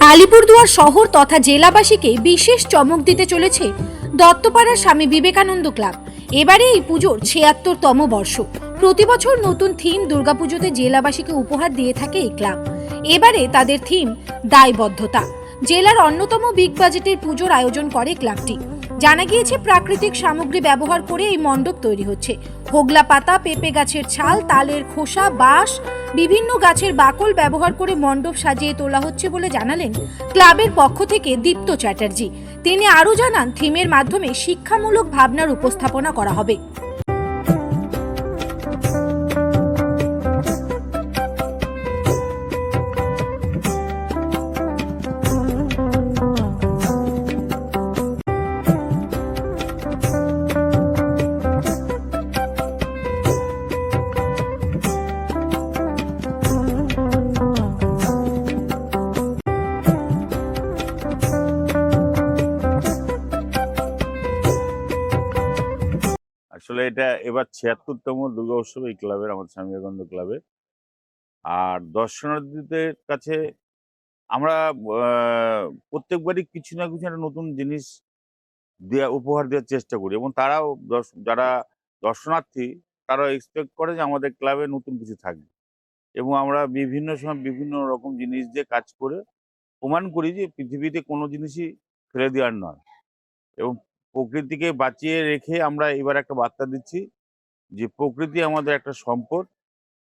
আলিপুরদুয়ার শহর তথা জেলাবাসীকে বিশেষ চমক দিতে চলেছে দত্তপাড়ার স্বামী বিবেকানন্দ ক্লাব। এবারে এই পুজোর ছিয়াত্তরতম বর্ষ। প্রতি বছর নতুন থিম দুর্গাপুজোতে জেলাবাসীকে উপহার দিয়ে থাকে এই ক্লাব। এবারে তাদের থিম দায়বদ্ধতা। জেলার অন্যতম বিগ বাজেটের পুজোর আয়োজন করে ক্লাবটি। জানা গিয়েছে, প্রাকৃতিক সামগ্রী ব্যবহার করে এই মণ্ডপ তৈরি হচ্ছে। হোগলা পাতা, পেঁপে গাছের ছাল, তালের খোসা, বাঁশ, বিভিন্ন গাছের বাকল ব্যবহার করে মণ্ডপ সাজিয়ে তোলা হচ্ছে বলে জানালেন ক্লাবের পক্ষ থেকে দীপ্ত চ্যাটার্জি। তিনি আরও জানান, থিমের মাধ্যমে শিক্ষামূলক ভাবনার উপস্থাপনা করা হবে। আসলে এটা এবার ছিয়াত্তরতম দুর্গা উৎসব এই ক্লাবের, আমাদের স্বামী ক্লাবে আর দর্শনার্থীদের কাছে আমরা প্রত্যেকবারই কিছু না কিছু একটা নতুন জিনিস দেওয়া উপহার দেওয়ার চেষ্টা করি। এবং তারাও যারা দর্শনার্থী তারা এক্সপেক্ট করে যে আমাদের ক্লাবে নতুন কিছু থাকবে। এবং আমরা বিভিন্ন সময় বিভিন্ন রকম জিনিস দিয়ে কাজ করে প্রমাণ করি যে পৃথিবীতে কোনো জিনিসই ফেলে দেওয়ার নয়। এবং প্রকৃতিকে বাঁচিয়ে রেখে আমরা এবার একটা বার্তা দিচ্ছি যে প্রকৃতি আমাদের একটা সম্পদ।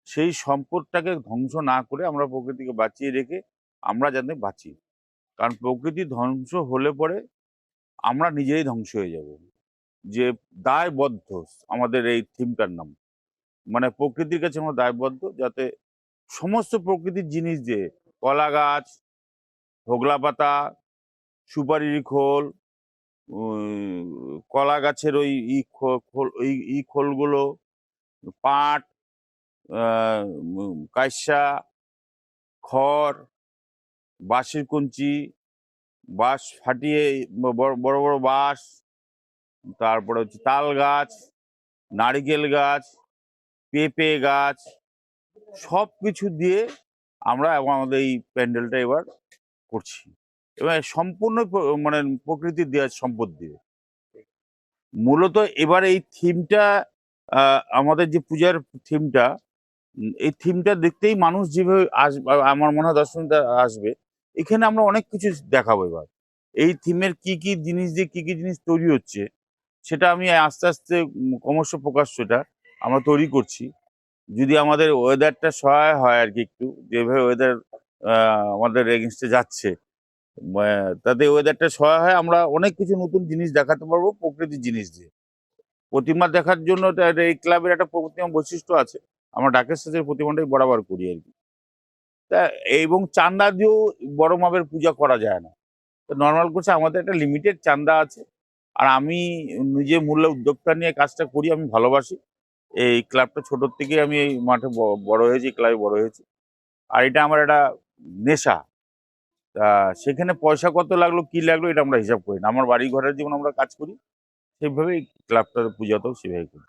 সেই সম্পদটাকে ধ্বংস না করে আমরা প্রকৃতিকে বাঁচিয়ে রেখে আমরা যাতে বাঁচি। কারণ প্রকৃতি ধ্বংস হলে পরে আমরা নিজেই ধ্বংস হয়ে যাব। যে দায়বদ্ধ আমাদের এই থিমটার নাম। মানে প্রকৃতির কাছে আমরা দায়বদ্ধ যাতে সমস্ত প্রকৃতির জিনিস দিয়ে কলা গাছ হোগলা পাতা সুপারির খোল কলা গাছের ওই ই খোল ই খোলগুলো, পাট কাইসা, খড়, বাঁশের কুঞ্চি, বাঁশ ফাটিয়ে বড় বড় বাঁশ, তারপরে হচ্ছে তাল গাছ, নারিকেল গাছ, পেঁপে গাছ সব কিছু দিয়ে আমরা এবং আমাদের এই প্যান্ডেলটা এবার করছি। এবং সম্পূর্ণ প্র- মানে প্রকৃতির দেওয়া সম্পদ দিয়ে। মূলত এবার এই থিমটা আমাদের যে পূজার থিমটা এই থিমটা দেখতেই মানুষ যেভাবে আসবে আমার মনে হয় দর্শনটা আসবে, এখানে আমরা অনেক কিছু দেখাবো এবার। এই থিমের কি কি জিনিস দিয়ে কি কি জিনিস তৈরি হচ্ছে, সেটা আমি আস্তে আস্তে ক্রমশ প্রকাশ সেটা আমরা তৈরি করছি। যদি আমাদের ওয়েদারটা সহায় হয় আর কি একটু, যেভাবে ওয়েদার আমাদের এগেনস্টে যাচ্ছে তাতে ওয়েদারটা সহায় হয়। আমরা অনেক কিছু নতুন জিনিস দেখাতে পারব, প্রকৃতির জিনিস দিয়ে। প্রতিমা দেখার জন্য এই ক্লাবের একটা প্রতিমা বৈশিষ্ট্য আছে। আমরা ডাকের সাথে প্রতিমাটাই বরাবর করি আর কি। তা এবং চান্দা দিয়েও বড় মাপের পূজা করা যায় না। তো নর্মাল করছে, আমাদের একটা লিমিটেড চান্দা আছে। আর আমি নিজে মূল্য উদ্যোক্তা নিয়ে কাজটা করি, আমি ভালোবাসি। এই ক্লাবটা ছোটোর থেকে আমি এই মাঠে বড় হয়েছি, ক্লাবে বড় হয়েছি। আর এটা আমার একটা নেশা। সেখানে পয়সা কত লাগল, কি লাগল, এটা আমরা হিসাব করি না। আমার বাড়ি ঘরের জীবন আমরা কাজ করি, সেইভাবেই ক্লাবটার পূজাতেও সেভাবে করি।